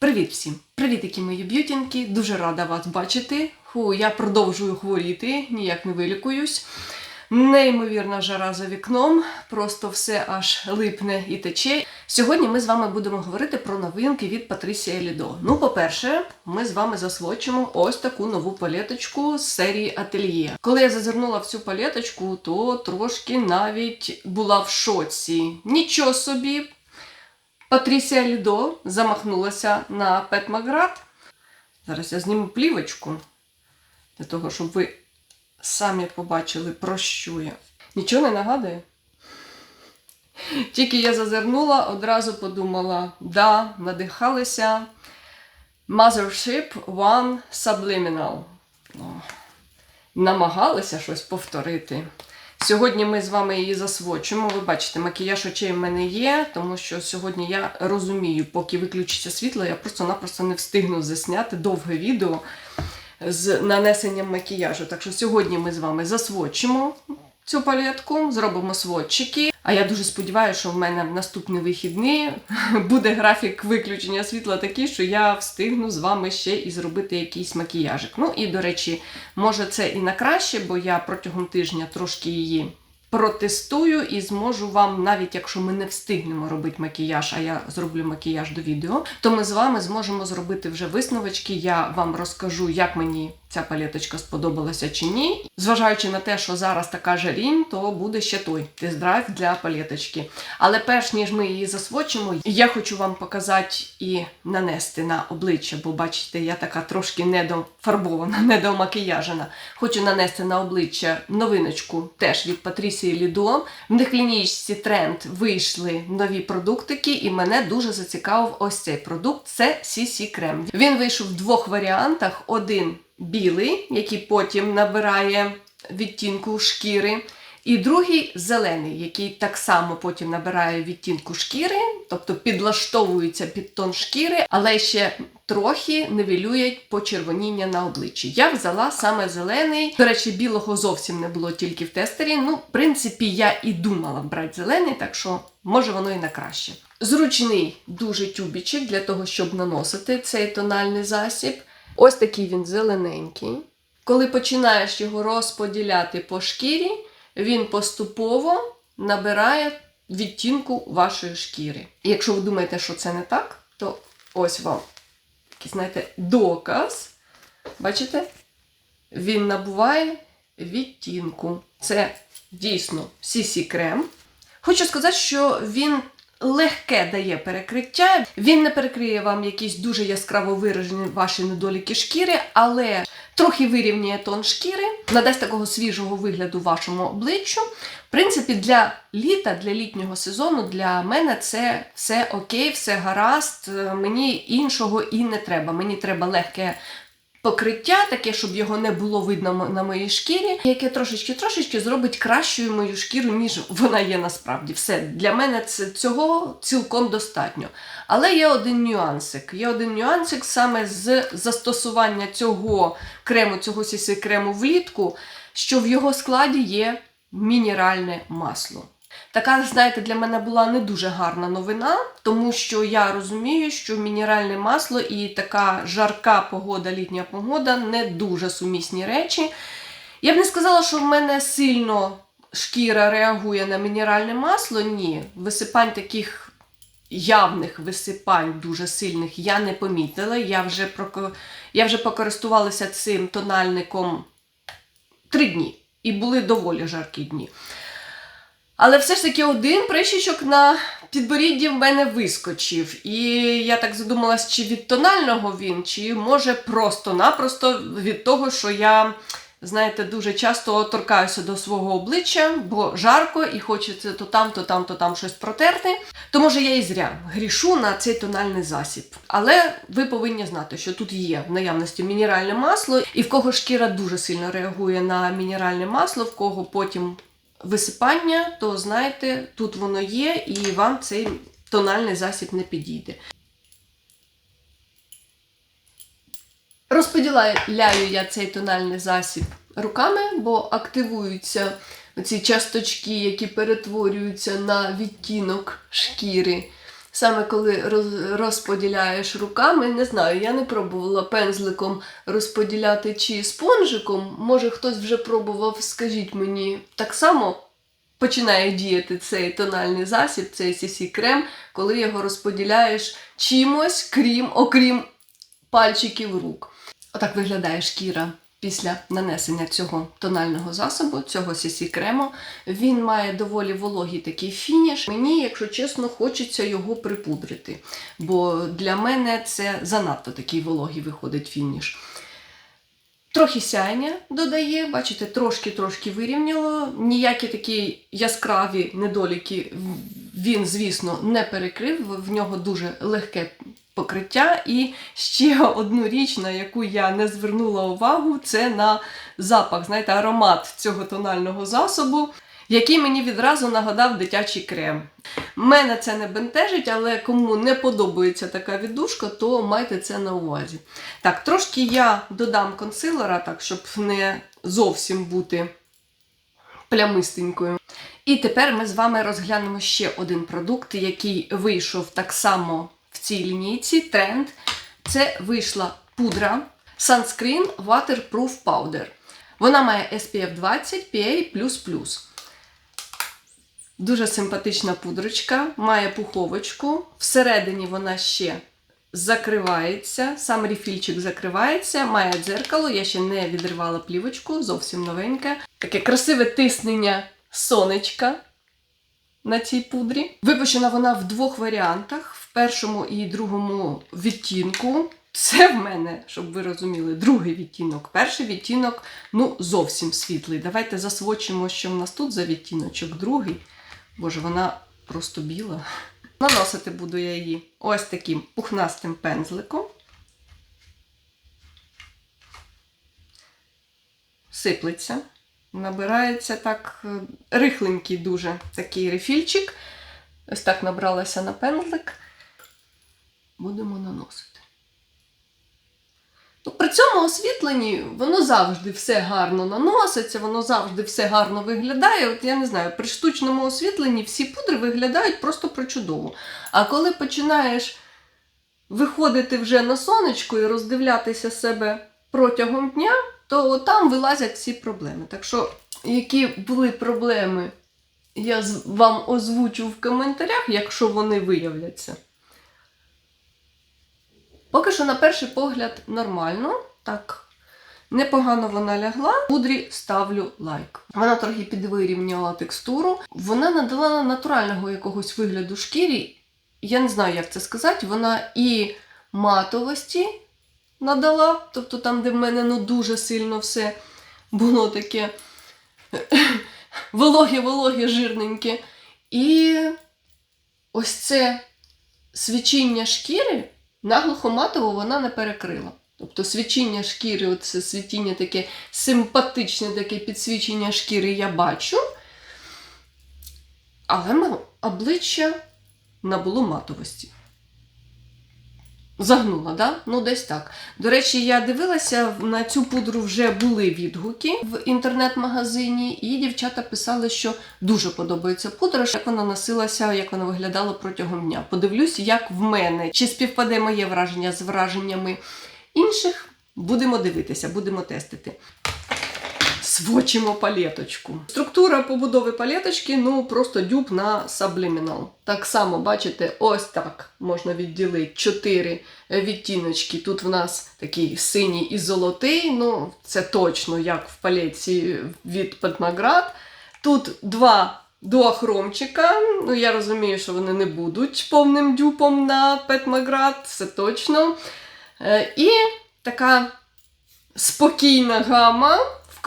Привіт всім! Привіт, які мої б'ютінки! Дуже рада вас бачити. Фу, я продовжую хворіти, ніяк не вилікуюсь. Неймовірна жара за вікном, просто все аж липне і тече. Сьогодні ми з вами будемо говорити про новинки від Патрісія Лідо. Ну, по-перше, ми з вами засвочимо ось таку нову палеточку з серії Ательє. Коли я зазирнула в цю палеточку, то трошки навіть була в шоці. Нічого собі, Патрісія Лідо замахнулася на Пет Маград. Зараз я зніму плівочку для того, щоб ви самі побачили, про що я. Нічого не нагадує? Тільки я зазирнула, одразу подумала: да, надихалися. Mothership One Subliminal. Ну, намагалися щось повторити. Сьогодні ми з вами її засвочимо. Ви бачите, макіяж очей в мене є, тому що сьогодні я розумію, поки виключиться світло, я просто-напросто не встигну засняти довге відео з нанесенням макіяжу. Так що сьогодні ми з вами засвочимо цю палетку, зробимо сводчики. А я дуже сподіваюся, що в мене в наступні вихідні буде графік виключення світла такий, що я встигну з вами ще і зробити якийсь макіяжик. Ну і до речі, може це і на краще, бо я протягом тижня трошки її протестую і зможу вам, навіть якщо ми не встигнемо робити макіяж, а я зроблю макіяж до відео, то ми з вами зможемо зробити вже висновочки. Я вам розкажу, як мені ця палеточка сподобалася чи ні. Зважаючи на те, що зараз така жарінь, то буде ще той тест-драйв для палеточки. Але перш ніж ми її засвочимо, я хочу вам показати і нанести на обличчя, бо бачите, я така трошки недофарбована, недомакіяжена. Хочу нанести на обличчя новиночку теж від Патрісії Лідо. В них в тренд вийшли нові продуктики, і мене дуже зацікавив ось цей продукт. Це CC крем. Він вийшов в двох варіантах: один білий, який потім набирає відтінку шкіри. І другий зелений, який так само потім набирає відтінку шкіри, тобто підлаштовується під тон шкіри, але ще трохи нивелює почервоніння на обличчі. Я взяла саме зелений. До речі, білого зовсім не було тільки в тестері. Ну, в принципі, я і думала брати зелений, так що може воно і на краще. Зручний дуже тюбічик для того, щоб наносити цей тональний засіб. Ось такий він зелененький. Коли починаєш його розподіляти по шкірі, він поступово набирає відтінку вашої шкіри. І якщо ви думаєте, що це не так, то ось вам такий, знаєте, доказ. Бачите? Він набуває відтінку. Це дійсно CC крем. Хочу сказати, що він легке дає перекриття. Він не перекриє вам якісь дуже яскраво виражені ваші недоліки шкіри, але трохи вирівнює тон шкіри, надасть такого свіжого вигляду вашому обличчю. В принципі, для літа, для літнього сезону, для мене це все окей, все гаразд. Мені іншого і не треба. Мені треба легке покриття, таке, щоб його не було видно на моїй шкірі, яке трошечки-трошечки зробить кращою мою шкіру, ніж вона є насправді. Все для мене це цього цілком достатньо. Але є один нюансик. Є один нюансик саме з застосування цього крему, цього сіси крему влітку, що в його складі є мінеральне масло. Така, знаєте, для мене була не дуже гарна новина, тому що я розумію, що мінеральне масло і така жарка погода, літня погода не дуже сумісні речі. Я б не сказала, що в мене сильно шкіра реагує на мінеральне масло. Ні, висипань таких явних висипань дуже сильних я не помітила. Я вже, проко... я вже покористувалася цим тональником три дні. І були доволі жаркі дні. Але все ж таки один прищичок на підборідді в мене вискочив. І я так задумалась, чи від тонального він, чи може просто-напросто від того, що я, знаєте, дуже часто торкаюся до свого обличчя, бо жарко і хочеться то там, то там, то там щось протерти. То може я і зря грішу на цей тональний засіб. Але ви повинні знати, що тут є в наявності мінеральне масло, і в кого шкіра дуже сильно реагує на мінеральне масло, в кого потім висипання, то знаєте, тут воно є, і вам цей тональний засіб не підійде. Розподіляю я цей тональний засіб руками, бо активуються ці часточки, які перетворюються на відтінок шкіри. Саме коли роз- розподіляєш руками, не знаю, я не пробувала пензликом розподіляти чи спонжиком. Може хтось вже пробував, скажіть мені, так само починає діяти цей тональний засіб, цей CC крем, коли його розподіляєш чимось, крім, окрім пальчиків рук. Отак виглядає шкіра після нанесення цього тонального засобу, цього CC крему. Він має доволі вологий такий фініш. Мені, якщо чесно, хочеться його припудрити, бо для мене це занадто такий вологий виходить фініш. Трохи сяйня додає, бачите, трошки-трошки вирівняло. Ніякі такі яскраві недоліки він, звісно, не перекрив. В нього дуже легке покриття. І ще одну річ, на яку я не звернула увагу, це на запах, знаєте, аромат цього тонального засобу, який мені відразу нагадав дитячий крем. Мене це не бентежить, але кому не подобається така віддушка, то майте це на увазі. Так, трошки я додам консилера, так, щоб не зовсім бути плямистенькою. І тепер ми з вами розглянемо ще один продукт, який вийшов так само в цій лінійці. Тренд. Це вийшла пудра Sunscreen Waterproof Powder. Вона має SPF 20 PA++. Дуже симпатична пудрочка, має пуховочку. Всередині вона ще закривається, сам рефільчик закривається, має дзеркало. Я ще не відривала плівочку, зовсім новеньке. Таке красиве тиснення сонечка на цій пудрі. Випущена вона в двох варіантах: першому і другому відтінку. Це в мене, щоб ви розуміли, другий відтінок. Перший відтінок, ну, зовсім світлий. Давайте засвочимо, що в нас тут за відтіночок. Другий. Боже, вона просто біла. Наносити буду я її ось таким пухнастим пензликом. Сиплеться. Набирається так е, рихленький дуже такий рефільчик. Ось так набралася на пензлик. Будемо наносити. Ну, при цьому освітленні воно завжди все гарно наноситься, воно завжди все гарно виглядає. От я не знаю, при штучному освітленні всі пудри виглядають просто причудово. А коли починаєш виходити вже на сонечко і роздивлятися себе протягом дня, то там вилазять всі проблеми. Так що, які були проблеми, я вам озвучу в коментарях, якщо вони виявляться. Поки що, на перший погляд, нормально. Так, непогано вона лягла. Пудрі ставлю лайк. Вона трохи підвирівняла текстуру. Вона надала натурального якогось вигляду шкірі. Я не знаю, як це сказати. Вона і матовості надала, тобто там, де в мене ну, дуже сильно все було таке вологе-вологе, жирненьке. І ось це свічіння шкіри наглухо матову вона не перекрила. Тобто свічіння шкіри, оце світіння таке симпатичне, таке підсвічення шкіри я бачу. Але обличчя набуло матовості. Загнула, да? Ну, десь так. До речі, я дивилася, на цю пудру вже були відгуки в інтернет-магазині, і дівчата писали, що дуже подобається пудра, як вона носилася, як вона виглядала протягом дня. Подивлюсь, як в мене, чи співпаде моє враження з враженнями інших. Будемо дивитися, будемо тестити. Свочимо палеточку. Структура побудови палеточки, ну просто дюб на Subliminal. Так само, бачите, ось так можна відділити чотири відтіночки. Тут в нас такий синій і золотий, ну це точно як в палеті від Петмаград. Тут два дуахромчика. Ну, я розумію, що вони не будуть повним дюпом на Петмаград, це точно. Е, І така спокійна гама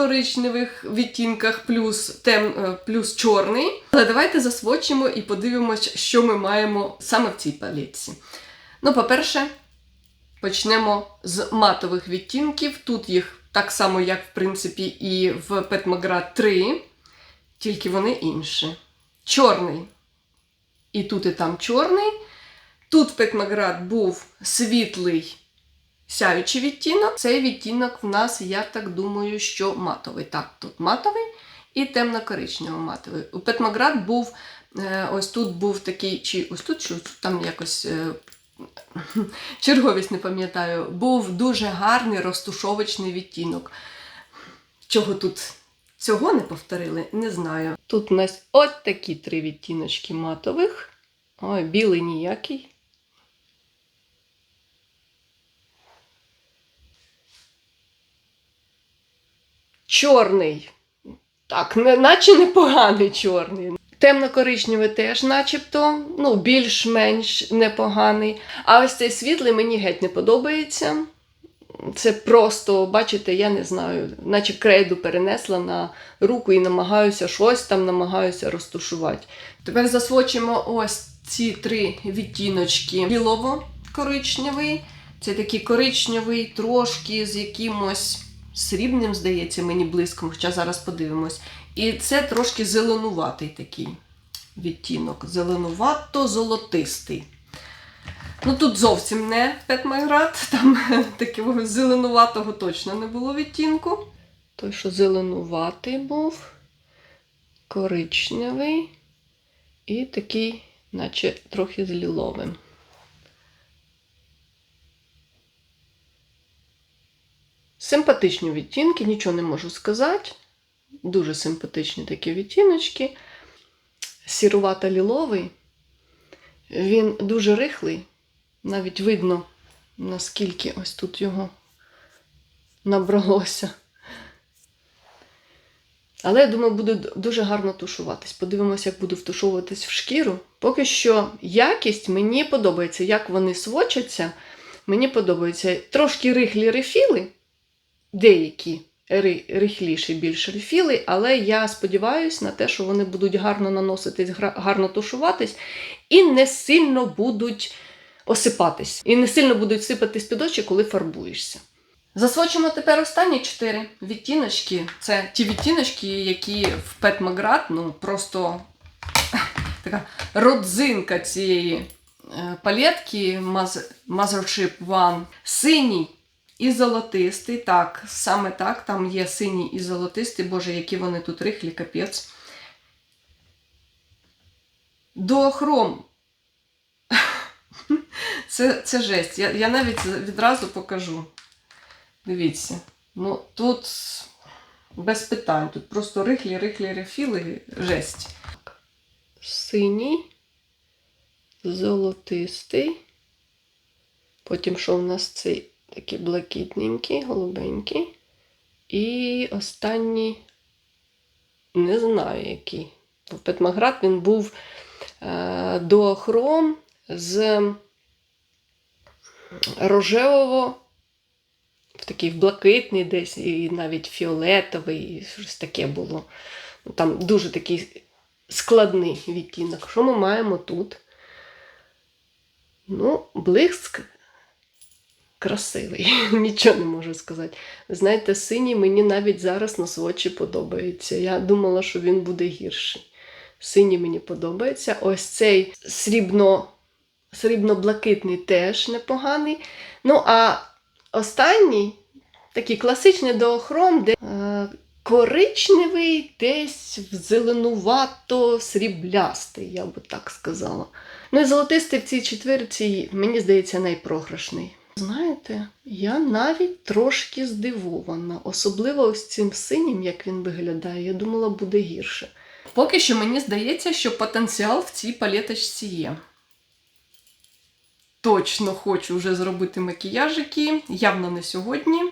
коричневих відтінках плюс, тем, е, плюс чорний. Але давайте засвочимо і подивимось, що ми маємо саме в цій палітці. Ну, по-перше, почнемо з матових відтінків. Тут їх так само, як в принципі, і в Petmagrat 3, тільки вони інші. Чорний. І тут, і там чорний. Тут Petmagrat був світлий сяючий відтінок. Цей відтінок в нас, я так думаю, що матовий. Так, тут матовий і темно-коричнево матовий. У Петмаград був Е, Ось тут був такий, чи ось тут, чи там якось е, черговість не пам'ятаю, був дуже гарний розтушовочний відтінок. Чого тут цього не повторили, не знаю. Тут у нас от такі три відтіночки матових. Ой, білий ніякий. Чорний. Так, наче непоганий чорний. Темно-коричневий теж, начебто, ну, більш-менш непоганий. А ось цей світлий мені геть не подобається. Це просто, бачите, я не знаю, наче крейду перенесла на руку і намагаюся щось там намагаюся розтушувати. Тепер засвочимо ось ці три відтіночки. Лілово-коричневий. Це такий коричневий, трошки з якимось срібним, здається, мені близьким, хоча зараз подивимось. І це трошки зеленуватий такий відтінок. Зеленувато-золотистий. Ну тут зовсім не Петмайград, там такого зеленуватого точно не було відтінку. Той, що зеленуватий був, коричневий і такий, наче трохи з ліловим. Симпатичні відтінки, нічого не можу сказати. Дуже симпатичні такі відтіночки. Сірувато-ліловий. Він дуже рихлий. Навіть видно, наскільки ось тут його набралося. Але я думаю, буде дуже гарно тушуватись. Подивимося, як буду втушовуватись в шкіру. Поки що якість мені подобається, як вони свочаться. Мені подобається трошки рихлі рефіли, деякі ри- рихліші більш рефіли, але я сподіваюся на те, що вони будуть гарно наноситись, гарно тушуватись і не сильно будуть осипатись. І не сильно будуть сипатись під очі, коли фарбуєшся. Засвочимо тепер останні чотири відтіночки. Це ті відтіночки, які в Петмаград, ну просто така родзинка цієї е, палетки Mother- Mothership One. Синій і золотистий. Так, саме так, там є синій і золотистий. Боже, які вони тут рихлі, капець. Дуохром. Це, це жесть. Я, я навіть відразу покажу. Дивіться. Ну, тут без питань. Тут просто рихлі, рихлі рефіли, жесть. Синій, золотистий. Потім що в нас цей такий блакитненький, голубенький. І останній, не знаю який. В Петмаград він був е, дуохром з рожевого в такий в блакитний десь, і навіть фіолетовий, і щось таке було. Ну, Там дуже такий складний відтінок. Що ми маємо тут? Ну, блиск красивий, нічого не можу сказати. Знаєте, синій мені навіть зараз на свочі подобається. Я думала, що він буде гірший. Синій мені подобається. Ось цей срібно, срібно-блакитний теж непоганий. Ну, а останній такий класичний доохром, де е, коричневий, десь зеленувато сріблястий, я би так сказала. Ну і золотистий в цій четвірці, мені здається, найпрограшний. Знаєте, я навіть трошки здивована, особливо ось цим синім, як він виглядає, я думала, буде гірше. Поки що мені здається, що потенціал в цій палеточці є. Точно хочу вже зробити макіяжики, явно не сьогодні.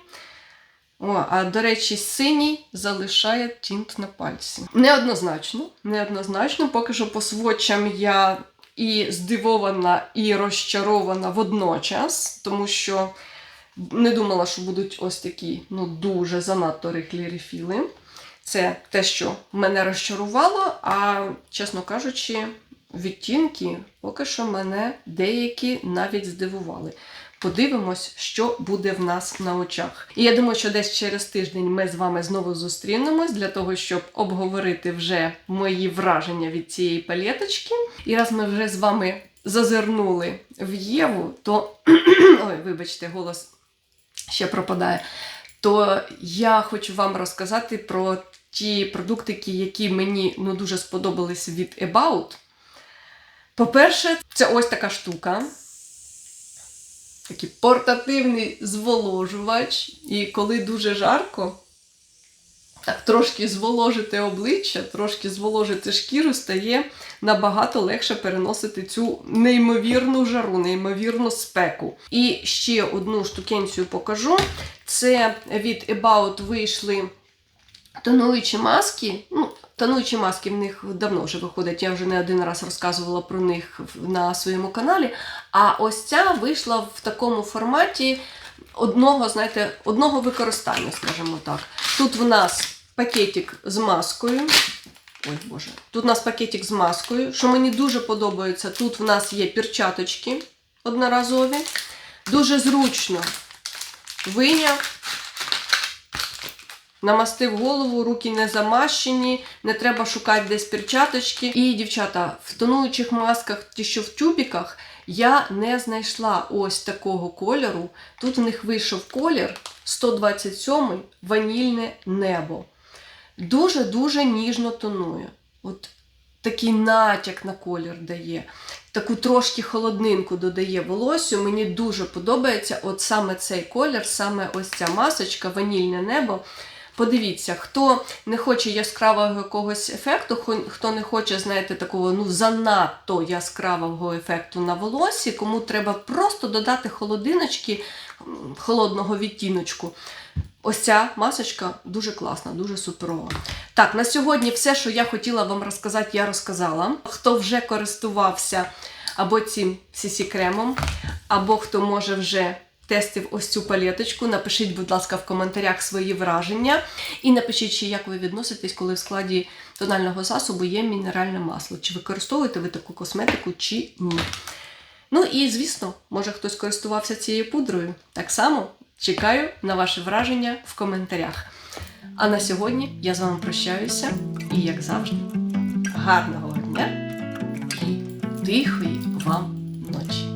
О, а до речі, синій залишає тінт на пальці. Неоднозначно, неоднозначно, поки що по свочам я і здивована, і розчарована водночас, тому що не думала, що будуть ось такі ну, дуже занадто рихлі рефіли. Це те, що мене розчарувало, а, чесно кажучи, відтінки поки що мене деякі навіть здивували. Подивимось, що буде в нас на очах. І я думаю, що десь через тиждень ми з вами знову зустрінемось для того, щоб обговорити вже мої враження від цієї палеточки. І раз ми вже з вами зазирнули в Єву, то ой, вибачте, голос ще пропадає. То я хочу вам розказати про ті продуктики, які мені ну, дуже сподобались від About. По-перше, це ось така штука. Такий портативний зволожувач. І коли дуже жарко, так трошки зволожити обличчя, трошки зволожити шкіру, стає набагато легше переносити цю неймовірну жару, неймовірну спеку. І ще одну штукенцію покажу. Це від About вийшли тонуючі маски. Ну, тонуючі маски в них давно вже виходять. Я вже не один раз розказувала про них на своєму каналі. А ось ця вийшла в такому форматі одного, знаєте, одного використання, скажімо так. Тут в нас пакетик з маскою. Ой, Боже. Тут у нас пакетик з маскою. Що мені дуже подобається, тут в нас є перчаточки одноразові. Дуже зручно виняв, намастив голову, руки не замащені, не треба шукати десь перчаточки. І, дівчата, в тонуючих масках, ті, що в тюбіках, я не знайшла ось такого кольору. Тут в них вийшов колір 127 ванільне небо. Дуже-дуже ніжно тонує. От такий натяк на колір дає. Таку трошки холоднинку додає волосю. Мені дуже подобається от саме цей колір, саме ось ця масочка, ванільне небо. Подивіться, хто не хоче яскравого якогось ефекту, хто не хоче, знаєте, такого ну занадто яскравого ефекту на волосі, кому треба просто додати холодиночки холодного відтіночку. Ось ця масочка дуже класна, дуже суперова. Так, на сьогодні все, що я хотіла вам розказати, я розказала. Хто вже користувався або цим CC кремом, або хто може вже тестив ось цю палеточку, напишіть, будь ласка, в коментарях свої враження. І напишіть, ще, як ви відноситесь, коли в складі тонального засобу є мінеральне масло. Чи використовуєте ви таку косметику, чи ні. Ну і звісно, може хтось користувався цією пудрою. Так само чекаю на ваші враження в коментарях. А на сьогодні я з вами прощаюся і, як завжди, гарного дня і тихої вам ночі.